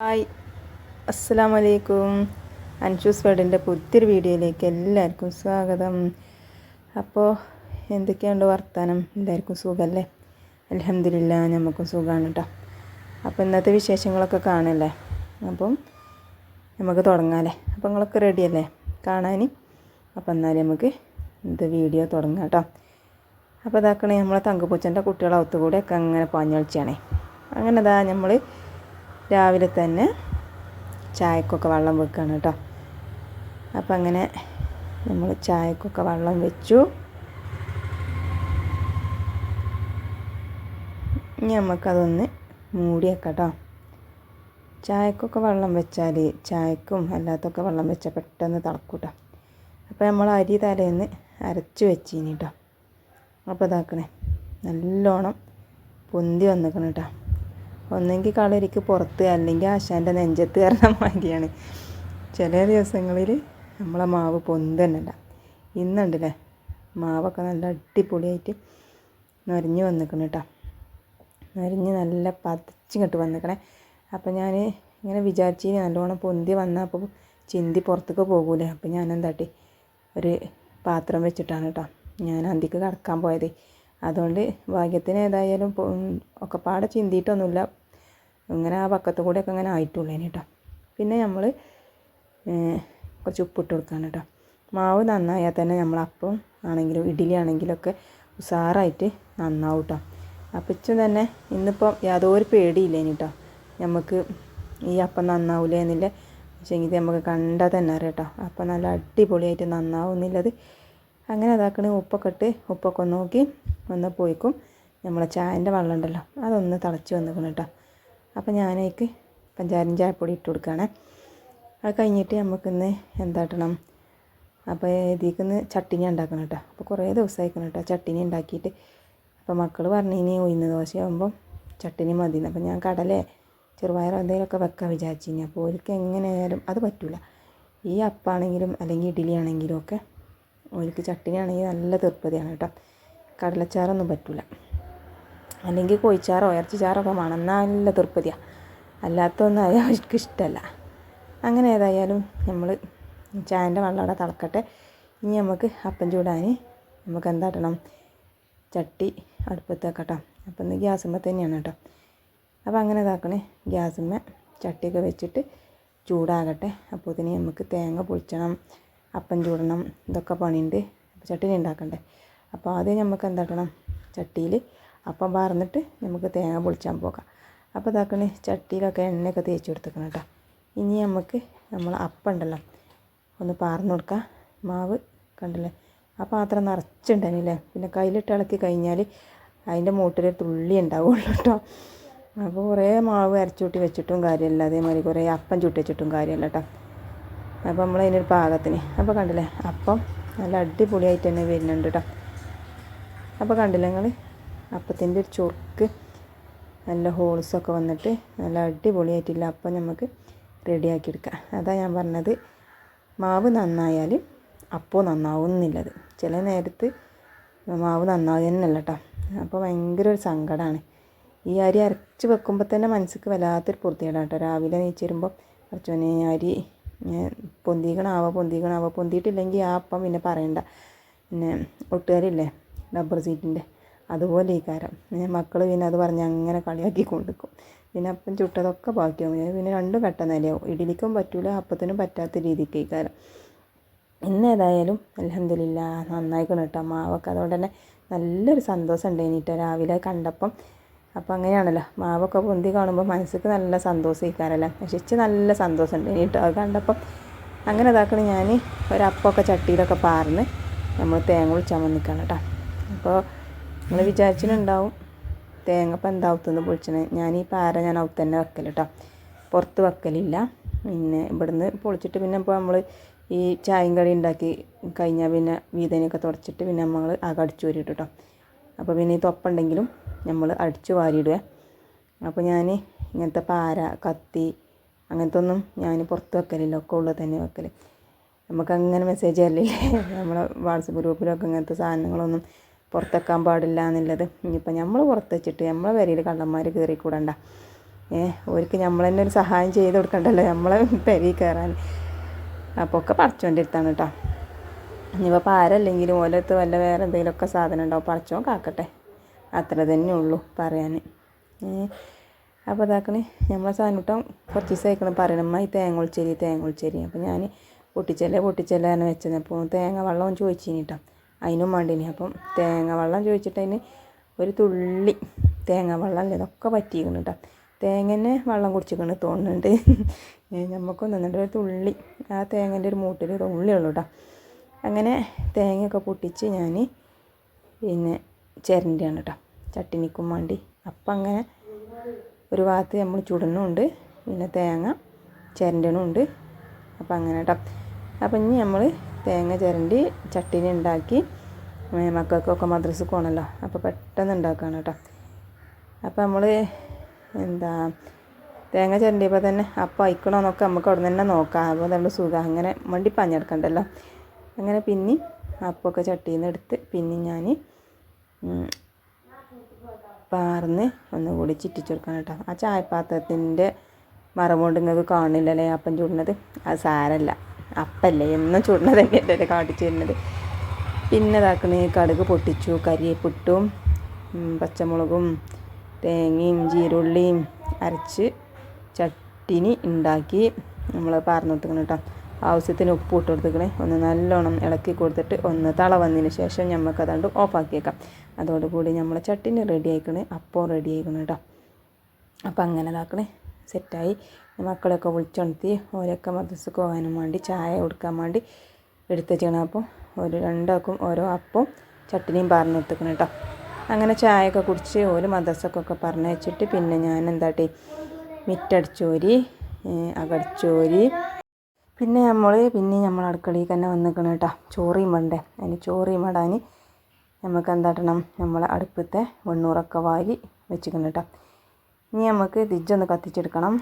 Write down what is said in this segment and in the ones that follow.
Hi. അസ്സാം വലൈക്കും അൻഷൂസ് വേർഡിന്റെ പുതിയൊരു വീഡിയോയിലേക്ക് എല്ലാവർക്കും സ്വാഗതം. അപ്പോൾ എന്തൊക്കെയുണ്ട് വർത്താനം? എല്ലാവർക്കും സുഖമല്ലേ അലഹമില്ല നമുക്കും സുഖമാണ് കേട്ടോ അപ്പോൾ ഇന്നത്തെ വിശേഷങ്ങളൊക്കെ കാണല്ലേ? അപ്പം നമുക്ക് തുടങ്ങാമല്ലേ അപ്പോൾ നിങ്ങളൊക്കെ റെഡിയല്ലേ? കാണാൻ അപ്പോൾ എന്നാലും നമുക്ക് ഇത് വീഡിയോ തുടങ്ങാം കേട്ടോ അപ്പോൾ ഇതാക്കണേ നമ്മളെ തങ്കപ്പൂച്ചന്റെ കുട്ടികളെ ഒത്തുകൂടെയൊക്കെ അങ്ങനെ പാഞ്ഞൊളിച്ചാണേ അങ്ങനെ ഇതാ നമ്മൾ രാവിലെ തന്നെ ചായക്കൊക്കെ വെള്ളം വെക്കുകയാണ് കേട്ടോ. അപ്പം അങ്ങനെ നമ്മൾ ചായക്കൊക്കെ വെള്ളം വെച്ചു. ഇനി നമുക്കതൊന്ന് മൂടിയേക്കാം ചായക്കൊക്കെ വെള്ളം വെച്ചാൽ ചായക്കും അല്ലാത്തൊക്കെ വെള്ളം വെച്ചാൽ പെട്ടെന്ന് തിളക്കും കേട്ടോ. അപ്പോൾ നമ്മൾ അരി തലേന്ന് അരച്ച് വെച്ചിനി കേട്ടോ. അപ്പോൾ ഇതാക്കണേ നല്ലോണം പൊന്തി വന്നിക്കണം കേട്ടോ. ഒന്നെങ്കിൽ കളരിക്ക് പുറത്ത് അല്ലെങ്കിൽ ആശാന്റെ നെഞ്ചത്ത് കയറുന്ന മാതിരിയാണ് ചില ദിവസങ്ങളിൽ നമ്മളെ മാവ് പൊന്തന്നല്ല. ഇന്നുണ്ടല്ലേ? മാവൊക്കെ നല്ല അടിപൊളിയായിട്ട് നൊരിഞ്ഞ് വന്നിക്കണം കേട്ടോ നൊരിഞ്ഞ് നല്ല പതച്ചിങ്ങോട്ട് വന്നിക്കണേ. അപ്പം ഞാൻ ഇങ്ങനെ വിചാരിച്ചിന് നല്ലോണം പൊന്തി വന്നാൽ അപ്പോൾ ചിന്തി പുറത്തേക്ക് പോകൂലേ. അപ്പോൾ ഞാൻ എന്താട്ടി ഒരു പാത്രം വെച്ചിട്ടാണ് കേട്ടോ ഞാൻ അന്തിക്ക് കടക്കാൻ പോയത്. അതുകൊണ്ട് ഭാഗ്യത്തിന് ഏതായാലും ഒക്കെ പാടെ ചിന്തിയിട്ടൊന്നുമില്ല. ഇങ്ങനെ ആ പക്കത്തു കൂടെയൊക്കെ ഇങ്ങനെ ആയിട്ടുള്ളേന് കേട്ടോ പിന്നെ നമ്മൾ കുറച്ച് ഉപ്പിട്ട് കൊടുക്കുകയാണ് കേട്ടോ മാവ് നന്നായാൽ തന്നെ നമ്മൾ അപ്പം ആണെങ്കിലും ഇഡ്ഡലി ആണെങ്കിലൊക്കെ ഉഷാറായിട്ട് നന്നാവും കേട്ടോ അപ്പച്ചും തന്നെ ഇന്നിപ്പം യാതൊരു പേടിയില്ലേനി കേട്ടോ നമുക്ക് ഈ അപ്പം നന്നാവൂല എന്നില്ല. പക്ഷേ ഇത് നമുക്ക് കണ്ടാൽ തന്നെ അറിയാം കേട്ടോ അപ്പം നല്ല അടിപൊളിയായിട്ട് നന്നാവും എന്നുള്ളത് അങ്ങനെ അതാക്കണ ഉപ്പൊക്കെ ഇട്ട് ഉപ്പൊക്കെ നോക്കി ഒന്ന് പോയിക്കും. നമ്മളെ ചായന്റെ വെള്ളം ഉണ്ടല്ലോ അതൊന്ന് തിളച്ച് വന്നിക്കണം കേട്ടോ. അപ്പോൾ ഞാനേക്ക് പഞ്ചാരം ചായപ്പൊടി ഇട്ട് കൊടുക്കുകയാണേ. അത് കഴിഞ്ഞിട്ട് നമുക്കിന്ന് എന്താട്ടണം? അപ്പോൾ ഇതിലേക്കിന്ന് ചട്ടിനി ഉണ്ടാക്കണം കേട്ടോ. അപ്പോൾ കുറേ ദിവസമായിക്കണം കേട്ടോ ചട്ടിനി ഉണ്ടാക്കിയിട്ട്. അപ്പോൾ മക്കൾ പറഞ്ഞു ഇനി ഉഴുന്ന് ദോശയാകുമ്പം ചട്ടിനി മതി അപ്പോൾ ഞാൻ കടലേ ചെറുപയറോ എന്തെങ്കിലുമൊക്കെ വെക്കാൻ വിചാരിച്ചു കഴിഞ്ഞാൽ അപ്പോൾ ഓർക്ക് എങ്ങനെയായാലും അത് പറ്റില്ല ഈ അപ്പാണെങ്കിലും അല്ലെങ്കിൽ ഇഡ്ഡലി ആണെങ്കിലും ഒക്കെ ഓർക്ക് ചട്ടിനി ആണെങ്കിൽ നല്ല തീർപ്പതിയാണ് കേട്ടോ. കടലച്ചാറൊന്നും പറ്റില്ല അല്ലെങ്കിൽ കോഴിച്ചാറോ ഇറച്ചിച്ചാറോ ഒക്കെ വേണം. നല്ല തീർപ്പതിയാണ് അല്ലാത്തൊന്നും അവർക്ക് ഇഷ്ടമല്ല. അങ്ങനെ ഏതായാലും നമ്മൾ ചായന്റെ വെള്ളം അവിടെ തിളക്കട്ടെ. ഇനി നമുക്ക് അപ്പം ചൂടാൻ നമുക്ക് എന്താട്ടണം ചട്ടി അടുപ്പത്ത് വെക്കട്ടോ അപ്പം ഇന്ന് ഗ്യാസുമ്മ തന്നെയാണ് കേട്ടോ. അപ്പോൾ അങ്ങനെ ഇതാക്കണേ. ഗ്യാസുമ്മ ചട്ടിയൊക്കെ വെച്ചിട്ട് ചൂടാകട്ടെ. അപ്പോൾ ഇതിന് നമുക്ക് തേങ്ങ പൊളിച്ചണം. അപ്പം ചൂടണം ഇതൊക്കെ പണിയുണ്ട്. അപ്പോൾ ചട്ടിനി ഉണ്ടാക്കണ്ടേ അപ്പോൾ ആദ്യം നമുക്ക് എന്താക്കണം? ചട്ടിയിൽ അപ്പം വാർന്നിട്ട് നമുക്ക് തേങ്ങ പൊളിച്ചാൻ പോകാം. അപ്പോൾ ഇതാക്കണേ ചട്ടിയിലൊക്കെ എണ്ണയൊക്കെ തേച്ച് കൊടുത്തേക്കണം കേട്ടോ. ഇനി നമുക്ക് നമ്മൾ അപ്പം ഉണ്ടല്ലോ ഒന്ന് പാർന്ന് കൊടുക്കാം. മാവ് കണ്ടില്ലേ? ആ പാത്രം നിറച്ചുണ്ടായിരുന്നില്ലേ പിന്നെ കയ്യിലിട്ട് ഇളക്കി കഴിഞ്ഞാൽ അതിന്റെ മൂട്ടിൽ തുള്ളി ഉണ്ടാവുള്ളൂ കേട്ടോ. അപ്പോൾ കുറേ മാവ് അരച്ചൂട്ടി വെച്ചിട്ടും കാര്യമില്ല അതേമാതിരി കുറേ അപ്പം ചുട്ടി വെച്ചിട്ടും കാര്യമില്ല കേട്ടോ. അപ്പോൾ നമ്മൾ അതിനൊരു പാകത്തിന്. അപ്പോൾ കണ്ടില്ലേ? അപ്പം നല്ല അടിപൊളിയായിട്ട് തന്നെ വരുന്നുണ്ട് കേട്ടോ അപ്പോൾ കണ്ടില്ലേ നിങ്ങൾ അപ്പത്തിന്റെ ഒരു ചുർക്ക് നല്ല ഹോൾസൊക്കെ വന്നിട്ട് നല്ല അടിപൊളിയായിട്ടില്ല. അപ്പം നമുക്ക് റെഡിയാക്കി എടുക്കാം. അതാ ഞാൻ പറഞ്ഞത്. മാവ് നന്നായാൽ അപ്പോൾ നന്നാവുന്നില്ലത്. ചില നേരത്ത് മാവ് നന്നാവുന്നല്ല കേട്ടോ അപ്പോൾ ഭയങ്കര ഒരു സങ്കടമാണ് ഈ അരി അരച്ച് വെക്കുമ്പോൾ തന്നെ മനസ്സിക്ക് വല്ലാത്തൊരു പൊറുതിയേടാണ് കേട്ടോ രാവിലെ നീച്ച് വരുമ്പോൾ കുറച്ചോനെ അരി പൊന്തിക്കണാവോ പൊന്തിക്കണാവോ? പൊന്തിയിട്ടില്ലെങ്കിൽ ആ അപ്പം പിന്നെ പറയണ്ട. പിന്നെ ഒട്ടുകാരില്ലേ റബ്ബർ സീറ്റിന്റെ അതുപോലെ ഈ കാരം മക്കൾ പിന്നെ അത് പറഞ്ഞ് അങ്ങനെ കളിയാക്കി കൊണ്ടിരിക്കും പിന്നെ അപ്പം ചുട്ടതൊക്കെ ബാക്കിയാവും. പിന്നെ രണ്ടും കട്ട നിലയാവും. ഇഡലിക്കും പറ്റൂല അപ്പത്തിനും പറ്റാത്ത രീതിക്ക് ഈ കാരം ഇന്നേതായാലും അലഹമില്ല നന്നായിക്കണം കേട്ടോ മാവൊക്കെ. അതുകൊണ്ട് തന്നെ നല്ലൊരു സന്തോഷം ഉണ്ടായിട്ടോ രാവിലെ കണ്ടപ്പം. അപ്പം അങ്ങനെയാണല്ലോ. മാവൊക്കെ പൊന്തി കാണുമ്പോൾ മനസ്സിക്ക് നല്ല സന്തോഷിക്കാറല്ലേ നശിച്ച് നല്ല സന്തോഷമുണ്ട്. ഇനി അത് കണ്ടപ്പം അങ്ങനെ ഇതാക്കണ ഞാൻ ഒരപ്പമൊക്കെ ചട്ടിയിലൊക്കെ പാർന്ന് നമ്മൾ തേങ്ങ വിളിച്ചാൽ വന്നിക്കാണ് കേട്ടോ. അപ്പോൾ നമ്മൾ വിചാരിച്ചിട്ടുണ്ടാവും തേങ്ങ ഇപ്പം എന്താ ഔത്തുനിന്ന് പൊളിച്ചത് ഞാൻ ഈ പാര ഞാൻ ഔത്ത് തന്നെ വെക്കൽ കേട്ടോ. പുറത്ത് വെക്കലില്ല. പിന്നെ ഇവിടുന്ന് പൊളിച്ചിട്ട് പിന്നെ ഇപ്പോൾ നമ്മൾ ഈ ചായയും കടി ഉണ്ടാക്കി കഴിഞ്ഞാൽ പിന്നെ വീതനൊക്കെ തുടച്ചിട്ട് പിന്നെ നമ്മൾ വരിട്ട് കേട്ടോ. അപ്പോൾ പിന്നെ ഈ തൊപ്പുണ്ടെങ്കിലും നമ്മൾ അടിച്ചു വാരിയിടുക. അപ്പോൾ ഞാൻ ഇങ്ങനത്തെ പാര കത്തി അങ്ങനത്തെ ഒന്നും ഞാൻ പുറത്ത് വെക്കലില്ല. ഒക്കെ ഉള്ളത് തന്നെ വെക്കൽ നമുക്ക് അങ്ങനെ മെസ്സേജ് തരലില്ലേ നമ്മളെ വാട്സപ്പ് ഗ്രൂപ്പിലൊക്കെ ഇങ്ങനത്തെ സാധനങ്ങളൊന്നും പുറത്തെക്കാൻ പാടില്ല എന്നുള്ളത്. ഇനിയിപ്പോൾ നമ്മൾ പുറത്ത് വെച്ചിട്ട് നമ്മളെ പെരയിൽ കള്ളന്മാർ കയറിക്കൂടണ്ട ഏ അവർക്ക് നമ്മൾ തന്നെ ഒരു സഹായം ചെയ്ത് കൊടുക്കണ്ടല്ലോ. നമ്മളെ പെരയിൽ കയറാൻ അപ്പോൾ ഒക്കെ പറിച്ചുകൊണ്ടിരുത്താണ് കേട്ടോ ഇനിയിപ്പോൾ പാരല്ലെങ്കിലും ഓലത്ത് വല്ല വേറെ എന്തെങ്കിലുമൊക്കെ സാധനം ഉണ്ടാവും പറിച്ചോ കാക്കട്ടെ. അത്ര തന്നെ ഉള്ളൂ പറയാൻ അപ്പോൾ അതാക്കണ് നമ്മളെ സാധനം കുറച്ച് ദിവസം അയക്കണം പറയണമ്മ ഈ തേങ്ങ ഒളിച്ചേരി തേങ്ങ ഒളിച്ചേരി. അപ്പോൾ ഞാൻ പൊട്ടിച്ചല്ലേ പൊട്ടിച്ചല്ലേ എന്ന് വെച്ചത്. അപ്പോൾ തേങ്ങ വെള്ളം ചോദിച്ചു കേട്ടോ അതിനും വേണ്ടിനി അപ്പം തേങ്ങ വെള്ളം ചോദിച്ചിട്ട് അതിന് ഒരു തുള്ളി തേങ്ങ വെള്ളം അല്ലേ ഇതൊക്കെ പറ്റിയിരിക്കണം കേട്ടോ തേങ്ങനെ വെള്ളം കുടിച്ചിക്കണ് തോന്നുന്നുണ്ട്. നമുക്കൊന്നുണ്ട് ഒരു തുള്ളി ആ തേങ്ങന്റെ ഒരു മൂട്ടിൽ തുള്ളി ഉള്ളൂ കേട്ടോ അങ്ങനെ തേങ്ങയൊക്കെ പൊട്ടിച്ച് ഞാൻ പിന്നെ ചിരണ്ടിയാണ് കേട്ടോ ചട്ടിനിക്കും വേണ്ടി. അപ്പം അങ്ങനെ ഒരു ഭാഗത്ത് നമ്മൾ ചുടുന്നുണ്ട്. പിന്നെ തേങ്ങ ചിരണ്ടണുണ്ട്. അപ്പം അങ്ങനെ കേട്ടോ അപ്പം ഇനി നമ്മൾ തേങ്ങ ചിരണ്ടി ചട്ടിനി ഉണ്ടാക്കി. മക്കൾക്കൊക്കെ മദ്രസക്ക് പോകണമല്ലോ അപ്പോൾ പെട്ടെന്ന് ഉണ്ടാക്കുകയാണ് കേട്ടോ അപ്പോൾ നമ്മൾ എന്താ തേങ്ങ ചിരണ്ടിയപ്പോൾ തന്നെ അപ്പം അയക്കണമെന്നൊക്കെ നമുക്ക് അവിടെ തന്നെ നോക്കാം. അപ്പോൾ നമ്മൾ സുഖം അങ്ങനെ വണ്ടി പഞ്ഞെടുക്കണ്ടല്ലോ അങ്ങനെ പിന്നെ അപ്പമൊക്കെ ചട്ടിയിൽ നിന്ന് എടുത്ത് പിന്നെ ഞാൻ പാർന്ന് ഒന്നുകൂടി ചിറ്റിച്ചു കൊടുക്കണം കേട്ടോ. ആ ചായപാത്രത്തിന്റെ മറമുകൊണ്ട് കൊണ്ട് നിങ്ങൾക്ക് കാണില്ലല്ലേ അപ്പം ചൂടുന്നത്? അത് സാരല്ല. അപ്പല്ലേ എന്നും ചൂടുന്നത് തന്നെയല്ലേ കാട്ടിച്ചു തരുന്നത്. പിന്നെ ഇതാക്കണേ കടുക് പൊട്ടിച്ചു കരിയേപ്പിട്ടും പച്ചമുളകും തേങ്ങയും ജീരുള്ളിയും അരച്ച് ചട്ടിനി ഉണ്ടാക്കി നമ്മൾ പാർന്ന് കൊടുക്കണം കേട്ടോ. ആവശ്യത്തിന് ഉപ്പ് ഇട്ട് കൊടുത്തിക്കണേ ഒന്ന് നല്ലോണം ഇളക്കി കൊടുത്തിട്ട് ഒന്ന് തള വന്നതിന് ശേഷം നമുക്ക് അതുകൊണ്ട് ഓഫാക്കിയേക്കാം അതോടുകൂടി നമ്മൾ ചട്ടിനി റെഡി ആയിക്കണേ. അപ്പോൾ റെഡി ആയിക്കണം കേട്ടോ അപ്പം അങ്ങനെ ഇതാക്കണേ. സെറ്റായി മക്കളെയൊക്കെ വിളിച്ചുണർത്തി ഓരൊക്കെ മദ്രസക്ക് പോകാനും വേണ്ടി ചായ കൊടുക്കാൻ വേണ്ടി എടുത്ത് വെച്ചാണ് അപ്പോൾ ഒരു രണ്ടാക്കും ഓരോ അപ്പവും ചട്ടിനിയും പറഞ്ഞു എടുത്തേക്കണം കേട്ടോ അങ്ങനെ ചായയൊക്കെ കുടിച്ച് ഒരു മദ്രസക്കൊക്കെ പറഞ്ഞു വെച്ചിട്ട് പിന്നെ ഞാൻ എന്താട്ടി മിറ്റടിച്ചോരി അകടിച്ചോരി പിന്നെ നമ്മൾ പിന്നെ നമ്മൾ അടുക്കളയിൽ തന്നെ വന്നിക്കണം കേട്ടോ ചോറിയും വേണ്ടേ. അതിന് ചോറിയും ഇടാൻ നമുക്ക് എന്താട്ടണം? നമ്മൾ അടുപ്പത്തെ വെണ്ണൂറൊക്കെ വാരി വെച്ചിക്കണം കേട്ടോ ഇനി നമുക്ക് തിജ്ജൊന്ന് കത്തിച്ചെടുക്കണം.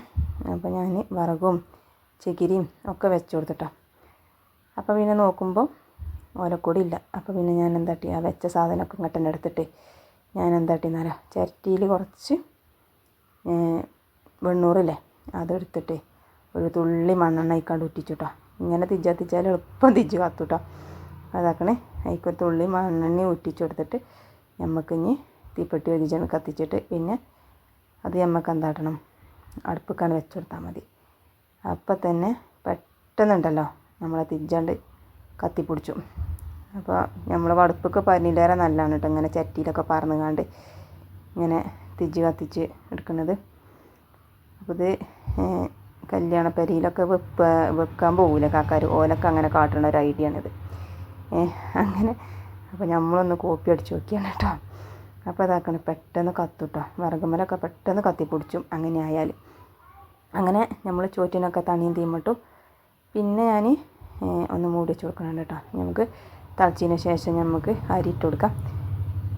അപ്പോൾ ഞാൻ വറകും ചകിരിയും ഒക്കെ വെച്ച് കൊടുത്തിട്ടോ അപ്പോൾ പിന്നെ നോക്കുമ്പോൾ ഓലക്കൊടി ഇല്ല. അപ്പോൾ പിന്നെ ഞാൻ എന്താട്ടി? ആ വെച്ച സാധനമൊക്കെ ഇങ്ങോട്ട് എടുത്തിട്ട് ഞാൻ എന്താട്ടി എന്നറിയാം ചിരട്ടിയിൽ കുറച്ച് വെണ്ണൂറില്ലേ? അതെടുത്തിട്ട് ഒരു തുള്ളി മണ്ണെണ്ണ അതിക്കാണ്ട് ഉറ്റിച്ചു കേട്ടോ ഇങ്ങനെ തിജ്ജ തിച്ചാൽ എളുപ്പം തിജ്ജ് കത്തു അതാക്കണേ അതിക്കൊരു തുള്ളി മണ്ണെണ്ണ ഉറ്റിച്ചു കൊടുത്തിട്ട് നമുക്കിനി തീപ്പെട്ടി ഒരിച്ചാണ് കത്തിച്ചിട്ട് പിന്നെ അത് നമുക്ക് എന്താട്ടണം? അടുപ്പിക്കാണ് വെച്ച് കൊടുത്താൽ മതി. അപ്പം തന്നെ പെട്ടെന്നുണ്ടല്ലോ നമ്മളെ തിജ്ജാണ്ട് കത്തിപ്പിടിച്ചു. അപ്പോൾ നമ്മൾ അടുപ്പൊക്കെ പനിയിലേറെ നല്ലതാണ് കേട്ടോ. ഇങ്ങനെ ചട്ടിയിലൊക്കെ പറന്നുകാണ്ട് ഇങ്ങനെ തിജ്ജ് കത്തിച്ച് എടുക്കുന്നത് അപ്പോൾ ഇത് കല്യാണ പെരയിലൊക്കെ വെപ്പ വെക്കാൻ പോകില്ല കാക്കാർ ഓലൊക്കെ അങ്ങനെ കാട്ടുന്ന ഒരു ഐഡിയ ആണിത്. അങ്ങനെ. അപ്പോൾ നമ്മളൊന്ന് കോപ്പി അടിച്ച് നോക്കിയാണ് കേട്ടോ അപ്പോൾ അതാക്കണം പെട്ടെന്ന് കത്തുട്ടോ വിറകുമലൊക്കെ പെട്ടെന്ന് കത്തിപ്പിടിച്ചും അങ്ങനെ ആയാൽ അങ്ങനെ നമ്മൾ ചോറ്റിനൊക്കെ തണിയും തീമിട്ടു പിന്നെ ഞാൻ ഒന്ന് മൂടി വെച്ച് കൊടുക്കണം കേട്ടോ നമുക്ക് തിളച്ചതിന് ശേഷം നമുക്ക് അരി ഇട്ട് കൊടുക്കാം.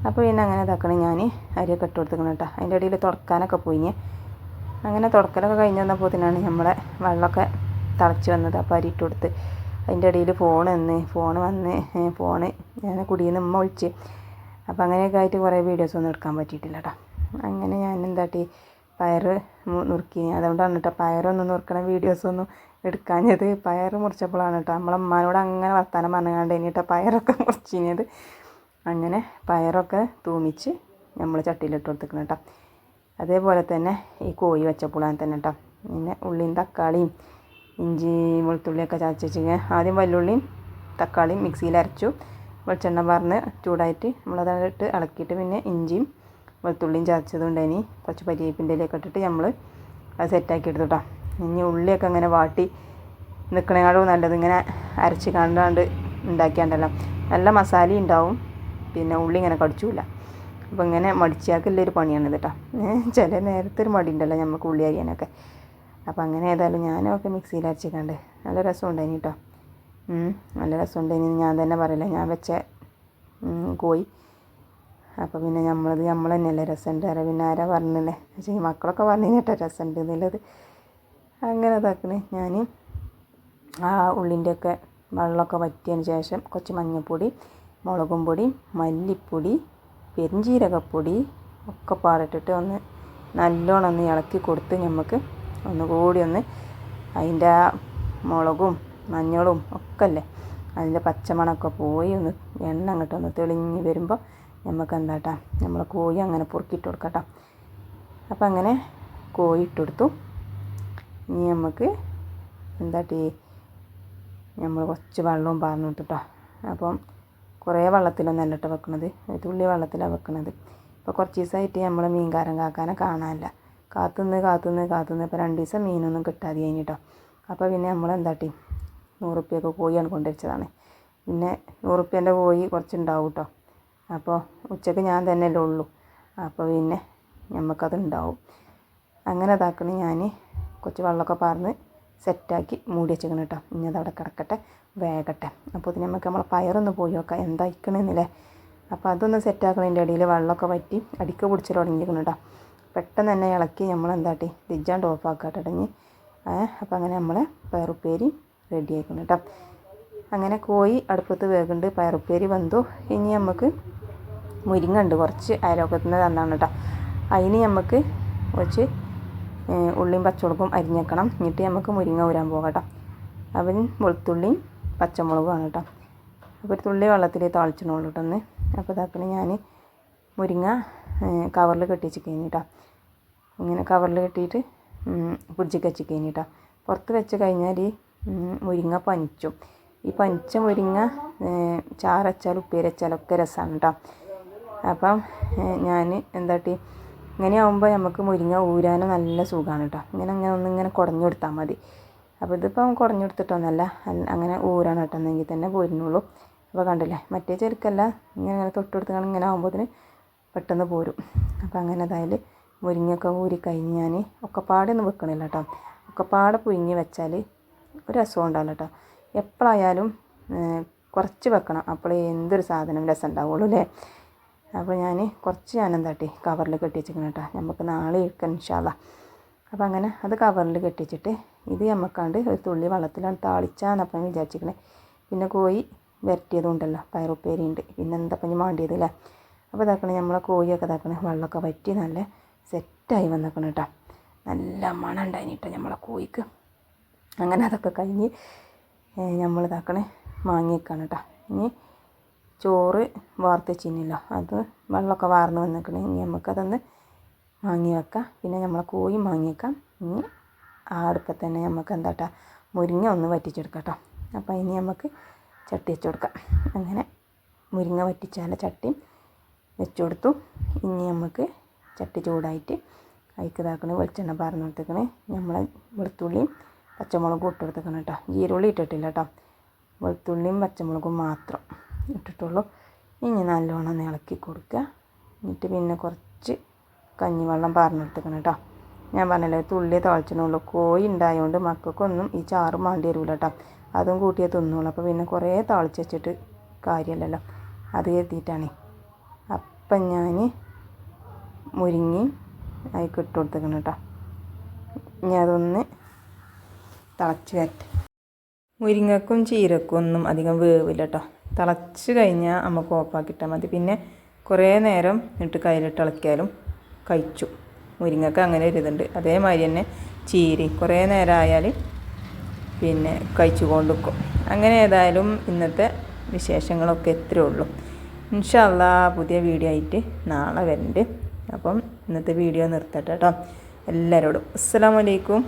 അപ്പോൾ പിന്നെ അങ്ങനെ ഇതാക്കണം ഞാൻ അരിയൊക്കെ ഇട്ട് കൊടുത്തിക്കണം കേട്ടോ അതിന്റെ ഇടയിൽ തുറക്കാനൊക്കെ പോയി അങ്ങനെ തുടക്കലൊക്കെ കഴിഞ്ഞ് വന്നപ്പോഴത്തേനാണ് നമ്മളെ വെള്ളമൊക്കെ തിളച്ച് വന്നത്. അപ്പോൾ അരി ഇട്ട് കൊടുത്ത് അതിന്റെ ഇടയിൽ ഫോൺ വന്ന് ഫോൺ വന്ന് ഫോണ് ഞാൻ കുടിയിൽ നിന്ന് ഉമ്മ വിളിച്ച്. അപ്പോൾ അങ്ങനെയൊക്കെ ആയിട്ട് കുറേ വീഡിയോസ് ഒന്നും എടുക്കാൻ പറ്റിയിട്ടില്ല കേട്ടോ അങ്ങനെ ഞാൻ എന്താട്ടി പയർ നുറുക്കി. അതുകൊണ്ടാണ് കേട്ടോ പയറൊന്നും നുറുക്കണ വീഡിയോസൊന്നും എടുക്കാഞ്ഞത്. പയർ മുറിച്ചപ്പോഴാണ് കേട്ടോ നമ്മളെ അമ്മാനോട് അങ്ങനെ വർത്താനം പറഞ്ഞുകൊണ്ട് കഴിഞ്ഞിട്ട് പയറൊക്കെ മുറിച്ചിനത്. അങ്ങനെ പയറൊക്കെ തൂമിച്ച് നമ്മൾ ചട്ടിയിലിട്ട് കൊടുത്തിക്കണം കേട്ടോ അതേപോലെ തന്നെ ഈ കോഴി വെച്ചപ്പോഴാണ് തന്നെ കേട്ടോ പിന്നെ ഉള്ളിയും തക്കാളിയും ഇഞ്ചി വെളുത്തുള്ളിയൊക്കെ ചതച്ച് വെച്ചിങ്ങനെ ആദ്യം വല്ലുള്ളിയും തക്കാളിയും മിക്സിയിൽ അരച്ചു വെളിച്ചെണ്ണ പറഞ്ഞ് ചൂടായിട്ട് നമ്മളതായിട്ട് ഇളക്കിയിട്ട് പിന്നെ ഇഞ്ചിയും വെളുത്തുള്ളിയും ചതച്ചതുകൊണ്ടതിന് കുറച്ച് പരിവേപ്പിന്റെ ഇലയൊക്കെ ഇട്ടിട്ട് നമ്മൾ അത് സെറ്റാക്കി എടുത്തു കേട്ടോ ഇനി ഉള്ളിയൊക്കെ അങ്ങനെ വാട്ടി നിൽക്കണേക്കാളും നല്ലത് ഇങ്ങനെ അരച്ച് കണ്ടാണ്ട് ഉണ്ടാക്കിയാണ്ടല്ലോ. നല്ല മസാല ഉണ്ടാവും. പിന്നെ ഉള്ളി ഇങ്ങനെ കടിച്ചില്ല അപ്പോൾ ഇങ്ങനെ മടിച്ചാക്കുള്ളൊരു പണിയാണ് കേട്ടോ ചില നേരത്തെ ഒരു മടി ഉണ്ടല്ലോ നമുക്ക് ഉള്ളി അരിയാനൊക്കെ. അപ്പോൾ അങ്ങനെ ഏതായാലും ഞാനൊക്കെ മിക്സിയിൽ അരച്ചിട്ടുണ്ട് നല്ല രസമുണ്ടായിനി കേട്ടോ നല്ല രസമുണ്ടായിനി. ഞാൻ തന്നെ പറയില്ല ഞാൻ വെച്ച കോയി. അപ്പോൾ പിന്നെ നമ്മളത് നമ്മൾ തന്നെയല്ലേ രസമുണ്ട് ആരാ പിന്നെ ആരാ പറഞ്ഞില്ലേ ഈ മക്കളൊക്കെ പറഞ്ഞു കേട്ടോ രസമുണ്ട് എന്നുള്ളത്. അങ്ങനെ ഇതാക്കണേ. ഞാൻ ആ ഉള്ളിന്റെയൊക്കെ വെള്ളമൊക്കെ വറ്റിയതിന് ശേഷം കുറച്ച് മഞ്ഞൾപ്പൊടി മുളകും പൊടി മല്ലിപ്പൊടി പെരിഞ്ജീരകപ്പൊടി ഒക്കെ പാടിട്ടിട്ട് ഒന്ന് നല്ലോണം ഒന്ന് ഇളക്കി കൊടുത്ത് നമുക്ക് ഒന്നുകൂടി ഒന്ന് അതിന്റെ ആ മുളകും മഞ്ഞളും ഒക്കെ അല്ലേ അതിന്റെ പച്ചമണമൊക്കെ പോയി ഒന്ന് എണ്ണ അങ്ങോട്ട് ഒന്ന് തെളിഞ്ഞ് വരുമ്പോൾ നമുക്ക് എന്താട്ടാ? നമ്മൾ കോഴി അങ്ങനെ പൊറുക്കിയിട്ട് കൊടുക്കട്ടോ. അപ്പം അങ്ങനെ കോഴി ഇട്ട് കൊടുത്തു. ഇനി നമുക്ക് എന്താട്ടി? നമ്മൾ കുറച്ച് വെള്ളവും പാർന്നു കേട്ടോ അപ്പം കുറേ വെള്ളത്തിലൊന്നല്ല കേട്ടോ വെക്കണത്. ഒരു തുള്ളി വെള്ളത്തിലാണ് വെക്കണത്. ഇപ്പോൾ കുറച്ച് ദിവസമായിട്ട് നമ്മൾ മീൻ മീൻകാരൻ കാക്കാനെ കാണാനില്ല. കാത്തുനിന്ന് കാത്തുനിന്ന് കാത്തുനിന്ന് ഇപ്പോൾ രണ്ട് ദിവസം മീനൊന്നും കിട്ടാതെ കഴിഞ്ഞിട്ടോ അപ്പോൾ പിന്നെ നമ്മൾ എന്താട്ടി? നൂറുപ്യൊക്കെ കോഴിയാണ് കൊണ്ടുവച്ചതാണ്. പിന്നെ നൂറുപ്യന്റെ കോഴി കുറച്ചുണ്ടാവും കേട്ടോ. അപ്പോൾ ഉച്ചയ്ക്ക് ഞാൻ തന്നെയല്ലേ ഉള്ളൂ. അപ്പോൾ പിന്നെ നമുക്കത് ഉണ്ടാവും അങ്ങനെ ഇതാക്കണ ഞാൻ കുറച്ച് വെള്ളമൊക്കെ പാർന്ന് സെറ്റാക്കി മൂടി വെച്ചേക്കണം കേട്ടോ. ഇനി അതവിടെ കിടക്കട്ടെ. വേഗട്ടെ. അപ്പോൾ ഇതിന് നമുക്ക് നമ്മളെ പയറൊന്ന് പോയി നോക്കാം. എന്താ ഇക്കണെന്നില്ലേ അപ്പോൾ അതൊന്ന് സെറ്റാക്കണതിന്റെ ഇടയിൽ വെള്ളമൊക്കെ വറ്റി അടിക്ക് പിടിച്ച് തുടങ്ങിയിരിക്കണം കേട്ടോ പെട്ടെന്ന് തന്നെ ഇളക്കി നമ്മൾ എന്താട്ടി? ദിജാണ്ട് ഓഫാക്കാം കേട്ടോ ഇനി അപ്പോൾ അങ്ങനെ നമ്മൾ പയറുപ്പേരി റെഡി ആയിക്കണം കേട്ടോ അങ്ങനെ കോഴി അടുപ്പത്ത് വേകുന്നുണ്ട് പയറുപ്പേരി വന്നു. ഇനി നമുക്ക് മുരിങ്ങ ഉണ്ട് കുറച്ച് അയലോക്കത്തിൽ നിന്ന് തന്നാണ് കേട്ടോ അതിന് നമുക്ക് കുറച്ച് ഉള്ളിയും പച്ചമുളകും അരിഞ്ഞേക്കണം. എന്നിട്ട് നമുക്ക് മുരിങ്ങ ഊരാൻ പോകാം കേട്ടോ അവൻ വെളുത്തുള്ളിയും പച്ചമുളകുമാണ് കേട്ടോ. അപ്പോൾ ഒരു തുള്ളി വെള്ളത്തിൽ താളിച്ചിട്ടുള്ളൂ കേട്ടോ ഒന്ന് അപ്പോൾ ഇതാക്കണേ ഞാൻ മുരിങ്ങ കവറിൽ കെട്ടി വെച്ചിരിക്കുന്നു കേട്ടോ ഇങ്ങനെ കവറിൽ കെട്ടിയിട്ട് ഫ്രിഡ്ജിൽ വെച്ചിരിക്കുന്നു കേട്ടോ പുറത്ത് വെച്ച് കഴിഞ്ഞാൽ ഈ മുരിങ്ങ പനിച്ചും. ഈ പനിച്ച മുരിങ്ങ ചാറച്ചാൽ ഉപ്പേരച്ചാലൊക്കെ രസമാണ് കേട്ടോ അപ്പം ഞാൻ എന്താട്ടി ഇങ്ങനെ ആകുമ്പോൾ നമുക്ക് മുരിങ്ങ ഊരാനും നല്ല സുഖമാണ് കേട്ടോ ഇങ്ങനെ അങ്ങനെ ഒന്നിങ്ങനെ കുടഞ്ഞു കൊടുത്താൽ മതി. അപ്പോൾ ഇതിപ്പം കുറഞ്ഞു കൊടുത്തിട്ടൊന്നല്ല അല്ല- അങ്ങനെ ഊരാൻ കേട്ടെന്നെങ്കിൽ തന്നെ പോരുന്നുള്ളൂ. അപ്പോൾ കണ്ടില്ലേ? മറ്റേ ചെരുക്കല്ല. ഇങ്ങനെ ഇങ്ങനെ തൊട്ടെടുത്ത് ഇങ്ങനെ ആകുമ്പോഴത്തിന് പെട്ടെന്ന് പോരും. അപ്പോൾ അങ്ങനെ അതായത് മുരിങ്ങയൊക്കെ ഊരി കഴിഞ്ഞാൽ ഒക്കെപ്പാടെ ഒന്നും വെക്കണില്ല കേട്ടോ. ഒക്കെപ്പാടെ പുഴുങ്ങി വെച്ചാൽ ഒരു രസം ഉണ്ടാവില്ല കേട്ടോ. എപ്പോഴായാലും കുറച്ച് വെക്കണം. അപ്പോഴേ എന്തൊരു സാധനം രസം ഉണ്ടാവുള്ളൂ അല്ലേ? അപ്പോൾ ഞാൻ കുറച്ച് ഞാൻ എന്താട്ടി കവറിൽ കെട്ടി വെച്ചിരിക്കണം കേട്ടോ. നമുക്ക് നാളെ ഇരിക്കാം ഇൻഷാല്ല അപ്പോൾ അങ്ങനെ അത് കവറിൽ കെട്ടിച്ചിട്ട് ഇത് നമുക്കാണ്ട് ഒരു തുള്ളി വെള്ളത്തിലാണ് താളിച്ചാന്നപ്പം വിചാരിച്ചിരിക്കണേ. പിന്നെ കോഴി വരട്ടിയതും ഉണ്ടല്ലോ പയറുപ്പേരി ഉണ്ട്. പിന്നെ എന്താ പഞ്ഞ് മാണ്ടിയത് അല്ലേ അപ്പോൾ ഇതാക്കണേ നമ്മളെ കോഴിയൊക്കെ ഇതാക്കണേ വെള്ളമൊക്കെ വറ്റി നല്ല സെറ്റായി വന്നേക്കണം കേട്ടോ നല്ല മണം ഉണ്ടായിന് കേട്ടോ നമ്മളെ കോഴിക്ക്. അങ്ങനെ അതൊക്കെ കഴിഞ്ഞ് നമ്മൾ ഇതാക്കണേ മാങ്ങിയേക്കാണ് കേട്ടോ ഇനി ചോറ് വാർത്ത് അത് വെള്ളമൊക്കെ വാർന്ന് വന്നേക്കണേ. ഇനി നമുക്കതൊന്ന് വാങ്ങി വെക്കാം പിന്നെ നമ്മൾ കോയും വാങ്ങി വെക്കാം ഇനി ആ അടുപ്പത്ത് തന്നെ നമുക്ക് എന്താ കേട്ടോ മുരിങ്ങ ഒന്ന് വറ്റിച്ചെടുക്കാം കേട്ടോ. അപ്പോൾ ഇനി നമുക്ക് ചട്ടി വെച്ച് കൊടുക്കാം. അങ്ങനെ മുരിങ്ങ വറ്റിച്ചാന്റെ ചട്ടി വെച്ച് കൊടുത്തു. ഇനി നമുക്ക് ചട്ടി ചൂടായിട്ട് അതിക്ക് ഇതാക്കണ വെളിച്ചെണ്ണ പാർന്ന് കൊടുത്തേക്കണ്. നമ്മളെ വെളുത്തുള്ളിയും പച്ചമുളകും ഇട്ട് കൊടുത്തേക്കണം കേട്ടോ. ജീരുള്ളി ഇട്ടിട്ടില്ല കേട്ടോ. വെളുത്തുള്ളിയും പച്ചമുളകും മാത്രം ഇട്ടിട്ടുള്ളൂ. ഇനി നല്ലോണം ഇളക്കി കൊടുക്കുക. എന്നിട്ട് പിന്നെ കുറച്ച് കഞ്ഞിവെള്ളം പാർന്നെടുത്തേക്കണം കേട്ടോ ഞാൻ പറഞ്ഞല്ലോ തുള്ളി തിളച്ചിനുള്ളൂ കോഴി ഉണ്ടായതുകൊണ്ട് മക്കൾക്കൊന്നും ഈ ചാറ് മാണ്ടി വരില്ല കേട്ടോ അതും കൂട്ടിയേ തിന്നുള്ളൂ അപ്പോൾ പിന്നെ കുറേ തുളച്ച് വെച്ചിട്ട് കാര്യമല്ലല്ലോ അത് കരുതിയിട്ടാണേ. അപ്പം ഞാൻ മുരിങ്ങി അതിലേക്ക് ഇട്ട് കൊടുത്തേക്കണം കേട്ടോ ഇനി അതൊന്ന് തിളച്ച് വരട്ടെ. മുരിങ്ങക്കും ചീരക്കും ഒന്നും അധികം വേവില്ല കേട്ടോ തിളച്ച് കഴിഞ്ഞാൽ നമുക്ക് ഓഫാക്കിയിട്ടാൽ മതി. പിന്നെ കുറേ നേരം ഇട്ട് കയ്യിലിട്ട് ഇളക്കിയാലും കഴിച്ചു. മുരിങ്ങക്ക അങ്ങനെ ഒരു ഇതുണ്ട്. അതേമാതിരി തന്നെ ചീരി കുറേ നേരം പിന്നെ കഴിച്ചു കൊണ്ടിരിക്കും അങ്ങനെ ഏതായാലും ഇന്നത്തെ വിശേഷങ്ങളൊക്കെ എത്രയേ ഉള്ളൂ. ഇൻഷല്ല പുതിയ വീഡിയോ ആയിട്ട് നാളെ വരുന്നുണ്ട് അപ്പം ഇന്നത്തെ വീഡിയോ നിർത്തട്ടെ കേട്ടോ. എല്ലാവരോടും. അസ്സലാമലൈക്കും